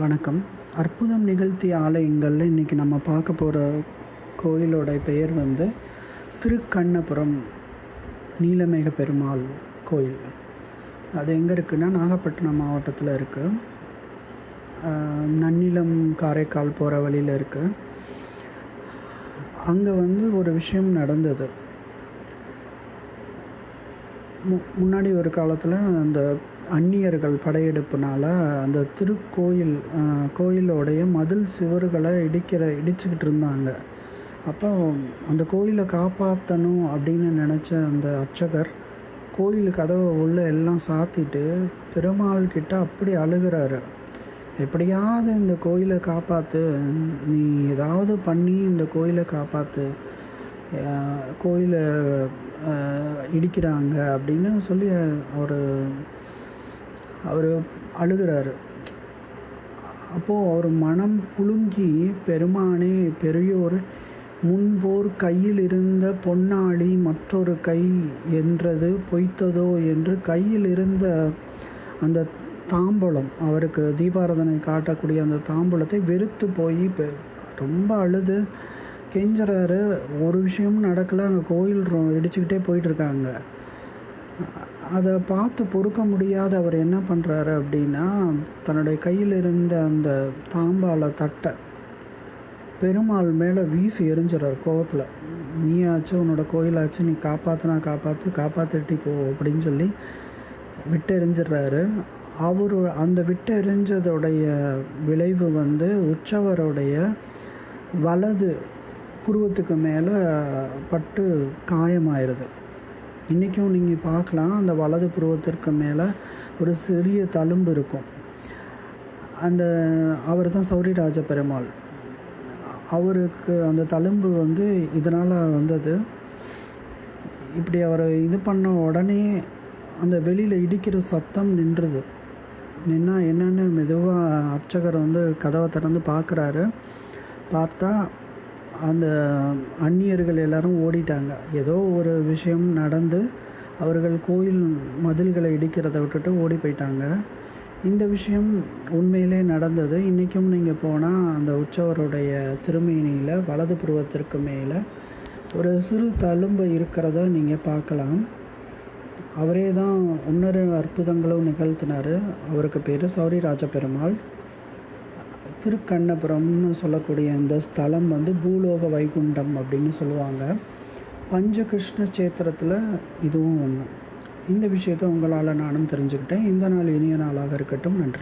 வணக்கம். அற்புதம் நிகழ்த்திய ஆலயங்களில் இன்றைக்கி நம்ம பார்க்க போகிற கோயிலோட பெயர் வந்து திருக்கண்ணபுரம் நீலமேக பெருமாள் கோயில். அது எங்கே இருக்குன்னா நாகப்பட்டினம் மாவட்டத்தில் இருக்குது நன்னிலம் காரைக்கால் போகிற வழியில் இருக்குது அங்கே வந்து ஒரு விஷயம் நடந்தது. மு முன்னாடி ஒரு காலத்தில் அந்த அந்நியர்கள் படையெடுப்புனால அந்த திருக்கோயில் கோயிலோடைய மதில் சுவர்களை இடிக்கிற இடிச்சுக்கிட்டு இருந்தாங்க. அப்போ அந்த கோயிலை காப்பாற்றணும் அப்படின்னு நினச்ச அந்த அர்ச்சகர் கோயில் கதவை உள்ள எல்லாம் சாத்திட்டு பெருமாள் கிட்ட அப்படி அழுகிறாரு. எப்படியாவது இந்த கோயிலை காப்பாற்று நீ ஏதாவது பண்ணி இந்த கோயிலை காப்பாற்று கோயிலை இடிக்கிறாங்க அப்படின்னு சொல்லி அவர் அவர் அழுகிறாரு. அப்போது அவர் மனம் புழுங்கி பெருமானே பெரியோர் முன்போர் கையில் இருந்த பொன்னாளி மற்றொரு கை என்றது பொய்த்ததோ? என்று கையில் இருந்த அந்த தாம்பூலம் அவருக்கு தீபாரதனை காட்டக்கூடிய அந்த தாம்பூலத்தை வெறுத்து போய் ரொம்ப அழுது கெஞ்சுறாரு. ஒரு விஷயமும் நடக்கலை. அந்த கோயில் இடிச்சுக்கிட்டே போயிட்டுருக்காங்க அதை பார்த்து பொறுக்க முடியாத அவர் என்ன பண்ணுறாரு அப்படின்னா தன்னுடைய கையில் இருந்த அந்த தாம்பால தட்டை பெருமாள் மேலே வீசி எரிஞ்சிடறார் கோவத்தில். நீயாச்சும் உன்னோட கோயிலாச்சும் நீ காப்பாற்றினா காப்பாற்று காப்பாற்றிட்டு போ அப்படின்னு சொல்லி விட்டு எரிஞ்சிடுறாரு. அவர் அந்த விட்டு எரிஞ்சதுடைய விளைவு வந்து உற்சவருடைய வலது புருவத்துக்கு மேலே பட்டு காயமாயிருது. இன்றைக்கும் நீங்கள் பார்க்கலாம் அந்த வலது புருவத்திற்கு மேலே ஒரு சிறிய தழும்பு இருக்கும். அந்த அவர் தான் சௌரிராஜ பெருமாள். அவருக்கு அந்த தழும்பு வந்து இதனால் வந்தது. இப்படி அவரை இது பண்ண உடனே அந்த வெளியில் இடிக்கிற சத்தம் நின்றுது. நின்னா என்னென்னு மெதுவாக அர்ச்சகர் வந்து கதவை திறந்து பார்க்குறாரு. பார்த்தா அந்த அந்நியர்கள் எல்லாரும் ஓடிட்டாங்க. ஏதோ ஒரு விஷயம் நடந்து அவர்கள் கோயில் மதில்களை இடிக்கிறத விட்டுட்டு ஓடி போயிட்டாங்க. இந்த விஷயம் உண்மையிலே நடந்தது. இன்றைக்கும் நீங்கள் போனால் அந்த உற்சவருடைய திருமேனியில் வலது புருவத்திற்கு மேலே ஒரு சிறு தழும்பு இருக்கிறத நீங்கள் பார்க்கலாம். அவரே தான் இன்னொரு அற்புதங்களும் நிகழ்த்தினார். அவருக்கு பேர் சௌரிராஜ பெருமாள் திருக்கண்ணபுரம்னு சொல்லக்கூடிய இந்த ஸ்தலம் வந்து பூலோக வைகுண்டம் அப்படின்னு சொல்லுவாங்க. பஞ்சகிருஷ்ண சேத்திரத்தில் இதுவும் ஒன்று இந்த விஷயத்தை உங்களால் நானும் தெரிஞ்சுக்கிட்டேன். இந்த நாள் இனிய நாளாக இருக்கட்டும். நன்றி.